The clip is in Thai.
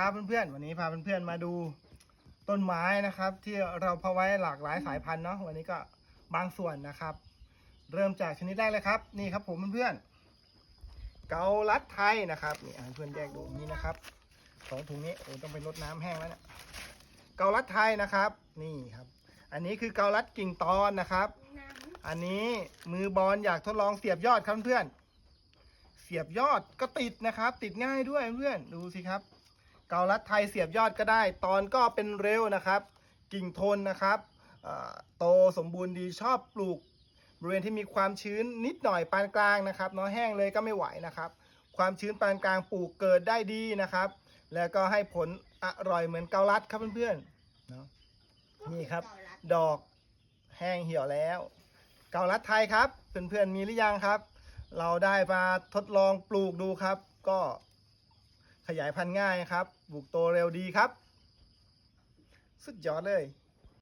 ครับเพื่อนๆวันนี้พาเพื่อนๆมาดูต้นไม้นะครับ ที่เราเพาะไว้หลากหลายสายพันธุ์เนาะวันนี้ก็บางส่วนนะครับ เริ่มจากชนิดแรกเลยครับ นี่ครับผมเพื่อนๆเกาลัดไทยนะครับนี่เพื่อนแยกดูนี่นะครับสองถุงนี้โอ้ต้องไปรดน้ำแห้งแล้วเนี่ยเกาลัดไทยนะครับ นี่ครับ อันนี้คือเกาลัดกิ่งตอนนะครับ อันนี้มือบอลอยากทดลองเสียบยอดครับเพื่อนเสียบยอดก็ติดนะครับ ติดง่ายด้วยเพื่อนดูสิครับาลัดไทยเสียบยอดก็ได้ ตอนก็เป็นเร็วนะครับ กิ่งทนนะครับโตสมบูรณ์ดีชอบปลูก บริเวณที่มีความชื้นนิดหน่อยปานกลางนะครับเนาะแห้งเลยก็ไม่ไหวนะครับ ความชื้นปานกลางปลูกเกิดได้ดีนะครับ แล้วก็ให้ผลอร่อยเหมือนเกาลัดครับเพื่อนๆเนาะนี่ครับ ดอกแห้งเหี่ยวแล้ว เกาลัดไทยครับเพื่อนๆมีหรือยังครับ เราได้มาทดลองปลูกดูครับ ก็ ขยายพันธุ์ง่ายครับ บุกโตเร็วดีครับ สุดยอดเลย